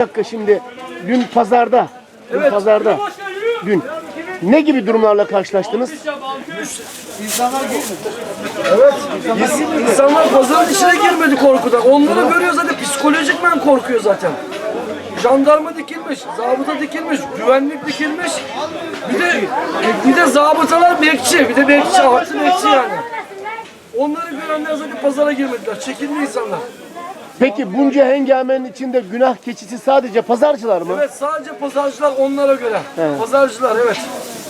Dakika şimdi dün pazarda, dün pazarda, dün ne gibi durumlarla karşılaştınız? İnsanlar pazarın içine girmedi korkudan. Onları görüyor zaten psikolojikmen korkuyor zaten. Jandarma dikilmiş, zabıta dikilmiş, güvenlik dikilmiş. Bir de bir de zabıtalar bekçi, bir de bekçi, artı bekçi yani. Onları görenler zaten pazara girmediler. Çekildi insanlar. Peki bunca hengamenin içinde günah keçisi sadece pazarcılar mı? Evet sadece pazarcılar onlara göre. Pazarcılar evet.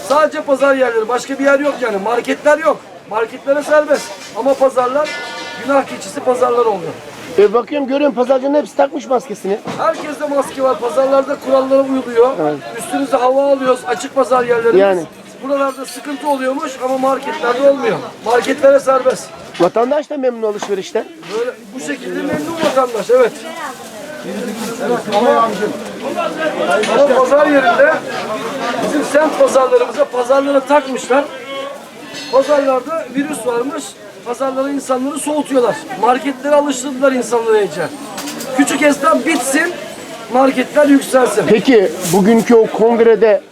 Sadece pazar yerleri. Başka bir yer yok yani. Marketler yok. Marketlere serbest. Ama pazarlar günah keçisi pazarlar oldu. E bakıyorum görüyorum pazarcının hepsi takmış maskesini. Herkeste maske var. Pazarlarda kurallara uyuluyor. Üstünüze hava alıyoruz. Açık pazar yerlerimiz. Yani. Buralarda sıkıntı oluyormuş ama marketlerde olmuyor. Marketlere serbest. Vatandaş da memnun alışverişten. Böyle bu şekilde memnun vatandaş evet. Evet ama, ama pazar yerinde bizim semt pazarlarımıza pazarlara takmışlar. Pazarlarda virüs varmış. Pazarlara insanları soğutuyorlar. Marketlere alıştırdılar insanları iyice. Küçük esnaf bitsin, marketler yükselsin. Peki bugünkü o kongrede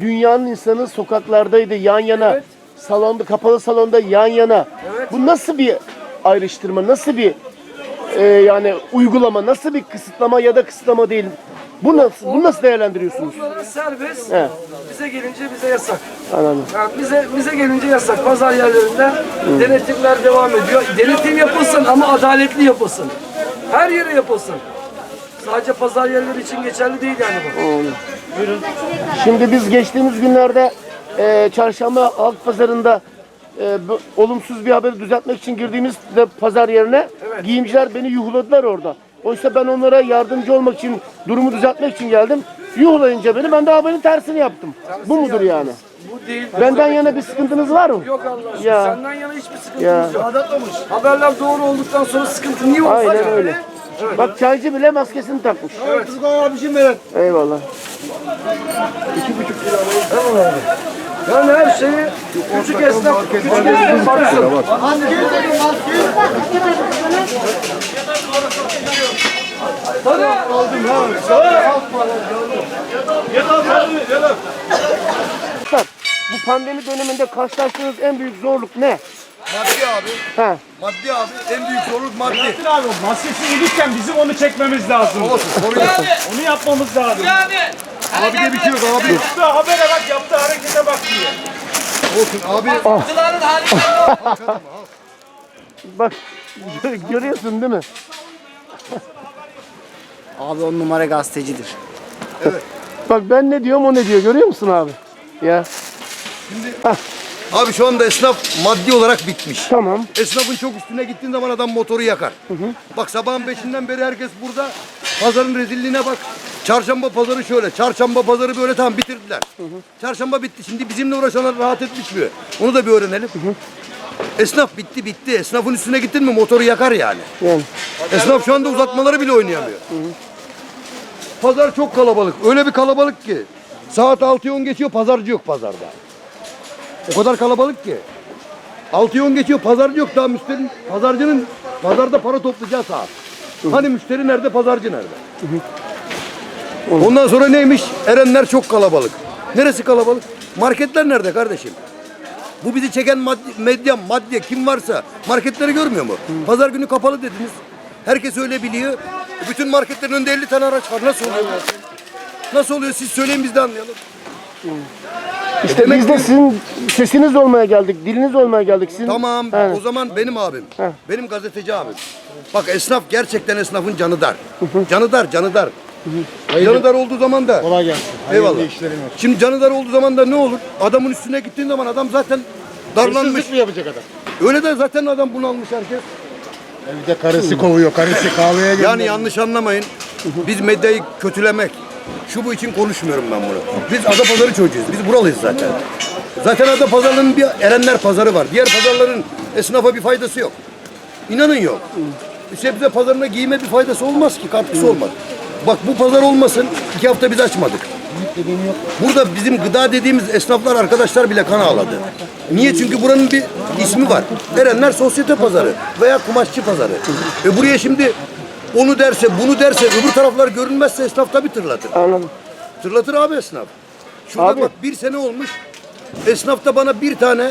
dünyanın insanı sokaklardaydı yan yana. Evet. Salonda kapalı salonda yan yana. Evet. Bu nasıl bir ayrıştırma? Nasıl bir e, yani uygulama? Nasıl bir kısıtlama ya da kısıtlama değil? Bu nasıl bunu nasıl değerlendiriyorsunuz? Onlara serbest, Evet. bize gelince bize yasak. Anladım. Yani bize bize gelince yasak. Pazar yerlerinde denetimler devam ediyor. Denetim yapılsın ama adaletli yapılsın. Her yere yapılsın. Sadece pazar yerleri için geçerli değil yani bu. Şimdi biz geçtiğimiz günlerde e, çarşamba halk pazarında e, bu, olumsuz bir haberi düzeltmek için girdiğimiz de pazar yerine Evet. giyimciler beni yuhladılar orada. Oysa ben onlara yardımcı olmak için, durumu düzeltmek için geldim. Yuhlayınca beni ben de haberin tersini yaptım. Bu mudur yani? Bu değil. Benden yana bir sıkıntınız var mı? Yok Allah aşkına. Ya. Senden yana hiçbir sıkıntımız Ya. yok. Haberler doğru olduktan sonra sıkıntı niye olsa Aynen yani? Öyle. Bak çaycı bile maskesini takmış. Evet. Eyvallah. Yani her şeyi küçük esnaf, küçük esnaf baksın. Bak, Bu pandemi döneminde karşılaştığınız en büyük zorluk ne? Maddi abi. Ha. Maddi abi. En büyük zorluk maddi. Metin abi maskesi gelirken bizim onu çekmemiz lazım. Olsun sorun yok. Onu yapmamız lazım. Abi de bir şey yok abi. Yaptığı habere bak, yaptığı harekete bak diye. Olsun abi. Bak gö- görüyorsun değil mi? Abi on numara gazetecidir. Bak ben ne diyorum o ne diyor görüyor musun abi? Ya Abi şu anda esnaf maddi olarak bitmiş. tamam. Esnafın çok üstüne gittiğin zaman adam motoru yakar. Bak sabahın beşinden beri herkes burada. Pazarın rezilliğine bak. Çarşamba pazarı şöyle. Çarşamba pazarı böyle tamam bitirdiler. Çarşamba bitti. Şimdi bizimle uğraşanlar rahat etmiş mi? Onu da bir öğrenelim. Esnaf bitti bitti. Esnafın üstüne gittin mi motoru yakar yani. Yani Esnaf şu anda uzatmaları bile oynayamıyor. Pazar çok kalabalık. Öyle bir kalabalık ki. Saat 6'ya 10 geçiyor pazarcı yok pazarda. O kadar kalabalık ki. 6'ya 10 geçiyor pazarcı yok. Daha müşteri, pazarcının pazarda para toplayacağı saat. Hani müşteri nerede pazarcı nerede? Ondan sonra neymiş? Erenler çok kalabalık. Neresi kalabalık? Marketler nerede kardeşim? Bu bizi çeken maddi, medya, madde kim varsa marketleri görmüyor mu? Pazar günü kapalı dediniz. Herkes öyle biliyor. Bütün marketlerin önünde 50 tane araç var. Nasıl oluyor? Nasıl oluyor? Siz söyleyin biz de anlayalım. İşte biz de sizin sesiniz olmaya geldik, diliniz olmaya geldik. Sizin, Tamam. Evet. O zaman benim abim. Heh. Benim gazeteci abim. Bak esnaf gerçekten esnafın canı dar. Canı dar, canı dar. Canı dar olduğu zaman da Kolay gelsin. Eyvallah. Şimdi canı dar olduğu zaman da ne olur? Adamın üstüne gittiğin zaman adam zaten darlanmış. Hırsızlık mı yapacak adam? Öyle de zaten adam bunalmış herkes. Evde karısı kovuyor, karısı kahveye gönderiyor. Yani yanlış anlamayın. Biz medyayı kötülemek, şu bu için konuşmuyorum ben bunu. Biz Adapazarı çocuğuyuz. Biz buralıyız zaten. Zaten Adapazarı'nın bir Erenler pazarı var. Diğer pazarların esnafa bir faydası yok. İnanın yok. Sebze pazarına giyime bir faydası olmaz ki, katkısı olmaz. Bak bu pazar olmasın, iki hafta biz açmadık. Burada bizim gıda dediğimiz esnaflar arkadaşlar bile kan ağladı. Niye? Çünkü buranın bir ismi var. Erenler Sosyete Pazarı veya Kumaşçı Pazarı. E buraya şimdi onu derse, bunu derse, öbür taraflar görünmezse esnaf tabii tırlatır. Anladım. Tırlatır abi esnaf. Şurada Abi. bak bir sene olmuş. Esnafta bana bir tane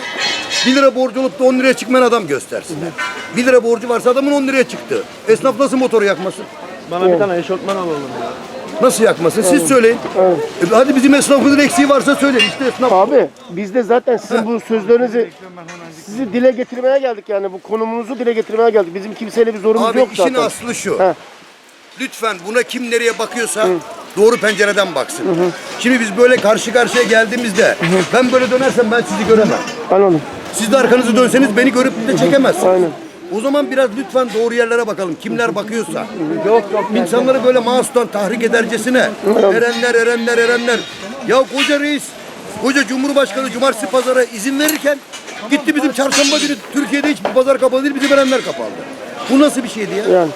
1 lira borcu olup da 10 liraya çıkmayan adam göstersinler. 1 lira borcu varsa adamın 10 liraya çıktı. Esnaf nasıl motoru yakmasın? Bana bir tane eşortman alalım ya. Nasıl yakmasın? Siz söyleyin. E, hadi bizim esnafımızın eksiği varsa söyleyin. İşte esnaf. Abi biz de zaten sizin bu sözlerinizi sizi dile getirmeye geldik yani bu konumunuzu dile getirmeye geldik. Bizim kimseyle bir zorumuz Abi yok işin zaten. aslı şu. He. Lütfen buna kim nereye bakıyorsa doğru pencereden baksın. Şimdi biz böyle karşı karşıya geldiğimizde ben böyle dönersem ben sizi göremem. Anladım. Siz de arkanızı dönseniz beni görüp de çekemezsiniz. Aynen. O zaman biraz lütfen doğru yerlere bakalım. Kimler bakıyorsa. Yok yok. İnsanları böyle mağustan tahrik edercesine. Erenler, erenler, erenler. Ya koca reis, koca cumhurbaşkanı cumartesi pazara izin verirken gitti bizim çarşamba günü Türkiye'de hiçbir pazar kapalı değil, bizim erenler kapandı. Bu nasıl bir şeydi ya? Yani.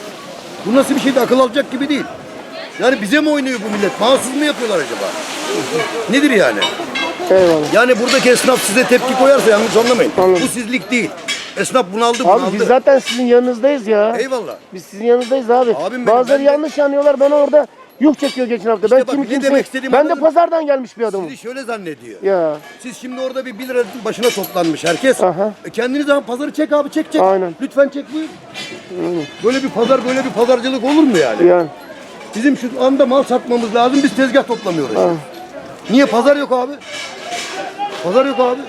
Bu nasıl bir şeydi? Akıl alacak gibi değil. Yani bize mi oynuyor bu millet? Mahsus mu yapıyorlar acaba? Nedir yani? Eyvallah. Yani buradaki esnaf size tepki koyarsa yanlış anlamayın. Anladım. Bu sizlik değil. Esnaf bunaldı Abi bunaldı. biz zaten sizin yanınızdayız ya. Eyvallah. Biz sizin yanınızdayız abi. Abim benim, Bazıları ben de- yanlış anlıyorlar. Ben orada yuh çekiyor geçen hafta. ben bak, kimi ne kimse... demek istediğimi Ben de anladın. pazardan gelmiş bir adamım. Sizi şöyle zannediyor. Ya. Siz şimdi orada bir 1 lira başına toplanmış herkes. Aha. E kendiniz zaman pazarı çek abi çek çek. Aynen. Lütfen çek buyur. Böyle bir pazar böyle bir pazarcılık olur mu yani? Yani. Bizim şu anda mal satmamız lazım biz tezgah toplamıyoruz. Niye pazar yok abi? Pazar yok abi.